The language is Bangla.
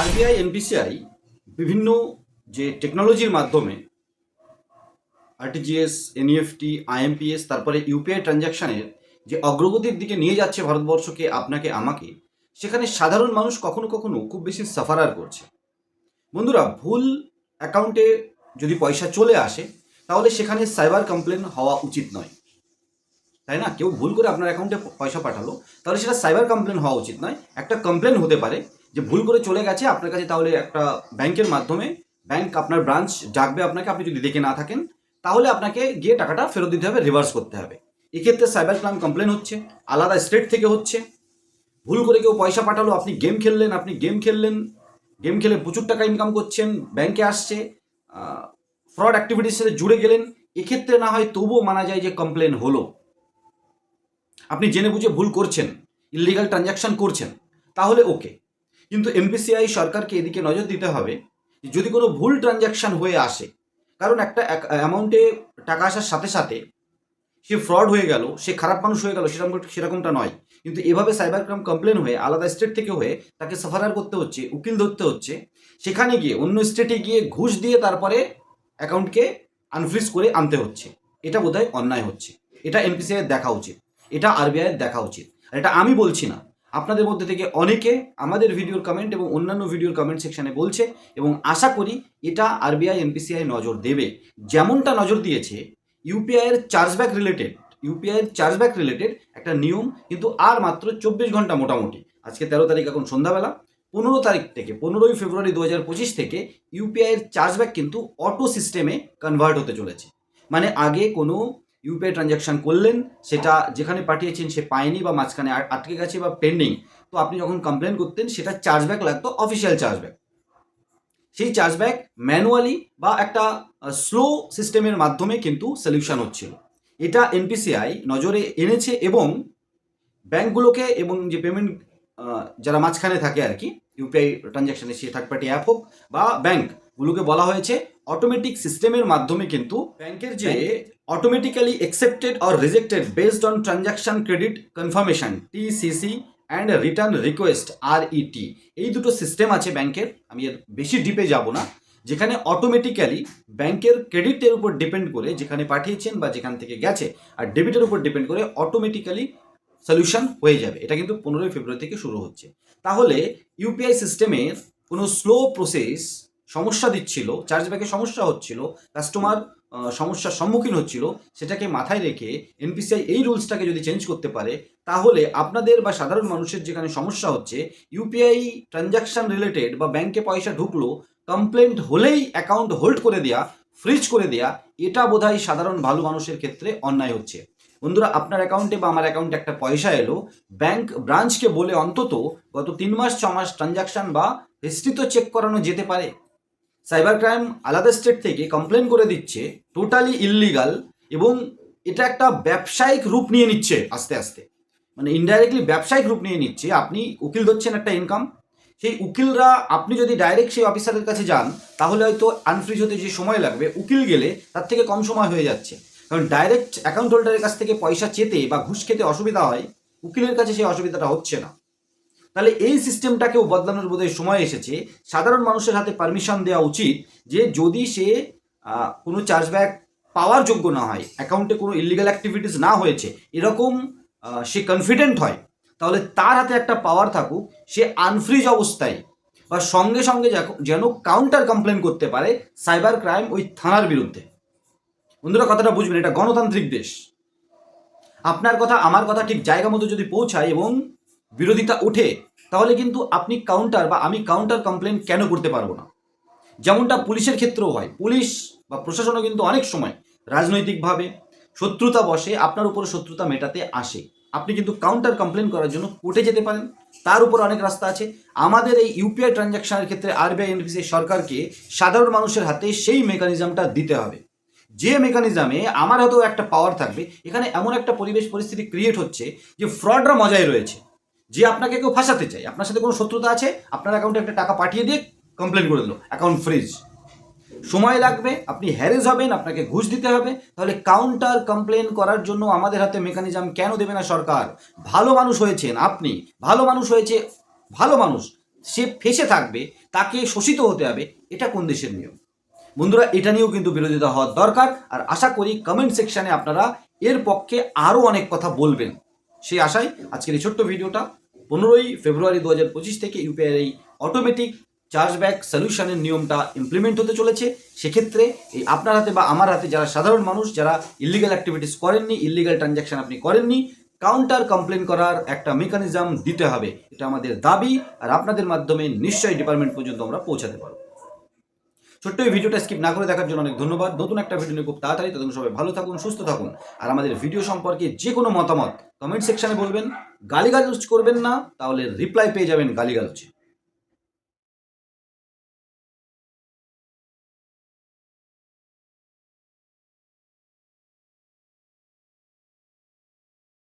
আরবিআই এনপিসিআই বিভিন্ন যে টেকনোলজির মাধ্যমে আরটিজিএস এনইএফটি আইএমপিএস তারপরে ইউপিআই ট্রানজ্যাকশানের যে অগ্রগতির দিকে নিয়ে যাচ্ছে ভারতবর্ষকে, আপনাকে, আমাকে, সেখানে সাধারণ মানুষ কখনো কখনো খুব বেশি সাফারার করছে। বন্ধুরা, ভুল অ্যাকাউন্টে যদি পয়সা চলে আসে, তাহলে সেখানে সাইবার কমপ্লেন হওয়া উচিত নয়। তাই না? কেউ ভুল করে আপনার অ্যাকাউন্টে পয়সা পাঠালো, তাহলে সেটা সাইবার কমপ্লেন হওয়া উচিত নয়। একটা কমপ্লেন হতে পারে যে ভুল করে চলে গেছে, আপনার কাছে তাহলে একটা ব্যাংকের মাধ্যমে ব্যাংক আপনার ব্রাঞ্চ ডাকবে আপনাকে, আপনি যদি দেখে না থাকেন, তাহলে আপনাকে গিয়ে টাকাটা ফেরত দিতে হবে রিভার্স করতে হবে। এক্ষেত্রে সাইবার ক্রাইম কমপ্লেন হচ্ছে, আলাদা স্টেট থেকে হচ্ছে। ভুল করে কেউ পয়সা পাঠালো, আপনি গেম খেললেন, আপনি গেম খেললেন গেম খেলে প্রচুর টাকা ইনকাম করছেন ব্যাংকে আসছে ফ্রড অ্যাক্টিভিটির সাথে জুড়ে গেলেন, এক্ষেত্রে না হয় তবুও মানা যায় যে কমপ্লেন হলো। আপনি জেনে বুঝে ভুল করছেন ইলিগাল ট্রানজ্যাকশন করছেন, তাহলে ওকে কিন্তু এমপিসিআই সরকারকে এদিকে নজর দিতে হবে যদি কোনো ভুল ট্রানজ্যাকশন হয়ে আসে, কারণ একটা অ্যামাউন্টে টাকা আসার সাথে সাথে সে ফ্রড হয়ে গেল, সে খারাপ মানুষ হয়ে গেল, সেরকম সেরকমটা নয়। কিন্তু এভাবে সাইবার ক্রাইম কমপ্লেন হয়ে, আলাদা স্টেট থেকে হয়ে তাকে সাফারার করতে হচ্ছে, উকিল ধরতে হচ্ছে, সেখানে গিয়ে অন্য স্টেটে গিয়ে ঘুষ দিয়ে তারপরে অ্যাকাউন্টকে আনফ্রিজ করে আনতে হচ্ছে। এটা বোধহয় অন্যায় হচ্ছে। এটা এমপিসিআই দেখা উচিত। এটা আরবিআইয়ের দেখা উচিত। আর এটা আমি বলছি না। আপনাদের মধ্যে থেকে অনেকে আমাদের ভিডিওর কমেন্ট এবং অন্যান্য ভিডিওর কমেন্ট সেকশনে বলছে এবং আশা করি এটা আরবিআই এমপিসিআই নজর দেবে। যেমনটা নজর দিয়েছে ইউপিআইয়ের চার্জব্যাক রিলেটেড ইউপিআইয়ের চার্জব্যাক রিলেটেড একটা নিয়ম কিন্তু আর মাত্র চব্বিশ ঘণ্টা মোটামুটি। আজকে তেরো তারিখ, এখন সন্ধ্যাবেলা। পনেরো তারিখ থেকে, পনেরোই ফেব্রুয়ারি দু হাজার পঁচিশ থেকে ইউপিআইয়ের চার্জব্যাক কিন্তু অটো সিস্টেমে কনভার্ট হতে চলেছে। মানে আগে কোনো ইউপিআই ট্রানজ্যাকশন করলেন, সেটা যেখানে পাঠিয়েছেন সে পায়নি বা মাঝখানে আটকে গেছে বা পেন্ডিং তো আপনি যখন কমপ্লেন করতেন, সেটা চার্জব্যাক লাগতো অফিসিয়াল চার্জব্যাক সেই চার্জব্যাক ম্যানুয়ালি বা একটা স্লো সিস্টেমের মাধ্যমে কিন্তু সলিউশন হচ্ছিল। এটা এনপিসিআই নজরে এনেছে এবং ব্যাংকগুলোকে এবং যে পেমেন্ট যারা মাঝখানে থাকে আর কি ইউপিআই ট্রানজ্যাকশনে সে থার্ড পার্টি অ্যাপ হোক বা ব্যাংকগুলোকে বলা হয়েছে অটোমেটিক সিস্টেমের মাধ্যমে কিন্তু ব্যাংকের যে automatically accepted or rejected based on transaction credit confirmation TCC and return request আর ইটি এই দুটো সিস্টেম আছে ব্যাংকের আমি এর বেশি ডিপে যাব না যেখানে অটোমেটিক্যালি ব্যাংকের ক্রেডিটের উপর ডিপেন্ড করে যেখানে পাঠিয়েছেন বা যেখান থেকে গেছে আর ডেবিটের উপর ডিপেন্ড করে অটোমেটিক্যালি সলিউশন হয়ে যাবে। এটা কিন্তু পনেরোই ফেব্রুয়ারি থেকে শুরু হচ্ছে। তাহলে ইউপিআই সিস্টেমের কোনো স্লো প্রসেস সমস্যা দিচ্ছিল চার্জব্যাকে সমস্যা হচ্ছিল কাস্টমার সমস্যার সম্মুখীন হচ্ছিল, সেটাকে মাথায় রেখে এনপিসিআই এই রুলসটাকে যদি চেঞ্জ করতে পারে, তাহলে আপনাদের বা সাধারণ মানুষের যেখানে সমস্যা হচ্ছে ইউপিআই ট্রানজ্যাকশন রিলেটেড বা ব্যাংকে পয়সা ঢুকলো কমপ্লেন্ট হলেই অ্যাকাউন্ট হোল্ড করে দেয়া ফ্রিজ করে দেয়া, এটা বোধহয় সাধারণ ভালো মানুষের ক্ষেত্রে অন্যায় হচ্ছে। বন্ধুরা, আপনার অ্যাকাউন্টে বা আমার অ্যাকাউন্টে একটা পয়সা এলো ব্যাংক ব্রাঞ্চকে বলে অন্তত গত তিন মাস, ছ মাস ট্রানজ্যাকশন বা হিস্ট্রি তো চেক করানো যেতে পারে। সাইবার ক্রাইম আলাদা স্টেট থেকে কমপ্লেন করে দিচ্ছে টোটালি ইললিগাল এবং এটা একটা ব্যবসায়িক রূপ নিয়ে নিচ্ছে আস্তে আস্তে। মানে ইনডাইরেক্টলি ব্যবসায়িক রূপ নিয়ে নিচ্ছে। আপনি উকিল ধরছেন একটা ইনকাম সেই উকিলরা, আপনি যদি ডাইরেক্ট সেই অফিসারের কাছে যান, তাহলে হয়তো আনফ্রিজ হতে যে সময় লাগবে, উকিল গেলে তার থেকে কম সময় হয়ে যাচ্ছে। কারণ ডাইরেক্ট অ্যাকাউন্ট হোল্ডারের কাছ থেকে পয়সা চেতে বা ঘুষ খেতে অসুবিধা হয়, উকিলের কাছে সেই অসুবিধাটা হচ্ছে না। তাহলে এই সিস্টেমটাকেও বদলানোর বোধহয় সময় এসেছে। সাধারণ মানুষের হাতে পারমিশন দেওয়া উচিত যে যদি সে কোনো চার্জব্যাক পাওয়ার যোগ্য না হয় অ্যাকাউন্টে কোনো ইলিগাল অ্যাক্টিভিটিস না হয়েছে, এরকম সে কনফিডেন্ট হয়, তাহলে তার হাতে একটা পাওয়ার থাকুক, সে আনফ্রিজ অবস্থায় বা সঙ্গে সঙ্গে যেন কাউন্টার কমপ্লেন করতে পারে সাইবার ক্রাইম ওই থানার বিরুদ্ধে। বন্ধুরা, কথাটা বুঝবেন, এটা গণতান্ত্রিক দেশ। আপনার কথা, আমার কথা ঠিক জায়গা মতো যদি পৌঁছায় এবং বিরোধিতা ওঠে, তাহলে কিন্তু আপনি কাউন্টার বা আমি কাউন্টার কমপ্লেন কেন করতে পারব না? যেমনটা পুলিশের ক্ষেত্রেও হয়। পুলিশ বা প্রশাসনও কিন্তু অনেক সময় রাজনৈতিকভাবে শত্রুতা বসে, আপনার উপর শত্রুতা মেটাতে আসে। আপনি কিন্তু কাউন্টার কমপ্লেন করার জন্য কোর্টে যেতে পারেন। তার উপর অনেক রাস্তা আছে। আমাদের এই ইউপিআই ট্রানজ্যাকশনের ক্ষেত্রে আরবিআই এনপিসি সরকারকে সাধারণ মানুষের হাতে সেই মেকানিজমটা দিতে হবে। যে মেকানিজমে আমার হয়তো একটা পাওয়ার থাকবে, এখানে এমন একটা পরিবেশ, পরিস্থিতি ক্রিয়েট হচ্ছে যে ফ্রডরা মজায় রয়েছে। যে আপনাকে কেউ ফাঁসাতে চায়, আপনার সাথে কোনো শত্রুতা আছে, আপনার অ্যাকাউন্টে একটা টাকা পাঠিয়ে দিয়ে কমপ্লেন করে দিল অ্যাকাউন্ট ফ্রিজ সময় লাগবে, আপনি হ্যারেজ হবেন, আপনাকে ঘুষ দিতে হবে, তাহলে কাউন্টার কমপ্লেন করার জন্য আমাদের হাতে মেকানিজম কেন দেবে না সরকার? ভালো মানুষ হয়েছেন আপনি, ভালো মানুষ হয়েছে, ভালো মানুষ, সে ফেসে থাকবে, তাকে শোষিত হতে হবে, এটা কোন দেশের নিয়ম? বন্ধুরা, এটা নিয়েও কিন্তু বিরোধিতা হওয়ার দরকার, আর আশা করি কমেন্ট সেকশানে আপনারা এর পক্ষে আরও অনেক কথা বলবেন। সেই আশায় আজকের এই ছোট্ট ভিডিওটা পনেরোই ফেব্রুয়ারি দু হাজার পঁচিশ থেকে ইউপিআই এই অটোমেটিক চার্জব্যাক সলিউশনের নিয়মটা ইমপ্লিমেন্ট হতে চলেছে। সেক্ষেত্রে এই আপনার হাতে বা আমার হাতে যারা সাধারণ মানুষ, যারা ইলিগাল অ্যাক্টিভিটিস করেননি ইলিগাল ট্রানজ্যাকশন আপনি করেননি কাউন্টার কমপ্লেন করার একটা মেকানিজম দিতে হবে। এটা আমাদের দাবি, আর আপনাদের মাধ্যমে নিশ্চয়ই ডিপার্টমেন্ট পর্যন্ত আমরা পৌঁছাতে পারব। ছোট্ট এই ভিডিওটা স্কিপ না করে দেখার জন্য অনেক ধন্যবাদ। নতুন একটা ভিডিও নিয়ে খুব তাড়াতাড়ি তখন সবাই ভালো থাকুন, সুস্থ থাকুন। আর আমাদের ভিডিও সম্পর্কে যে কোনো মতামত কমেন্ট সেকশানে বলবেন। গালিগালুজ করবেন না, তাহলে রিপ্লাই পেয়ে যাবেন গালিগালজে।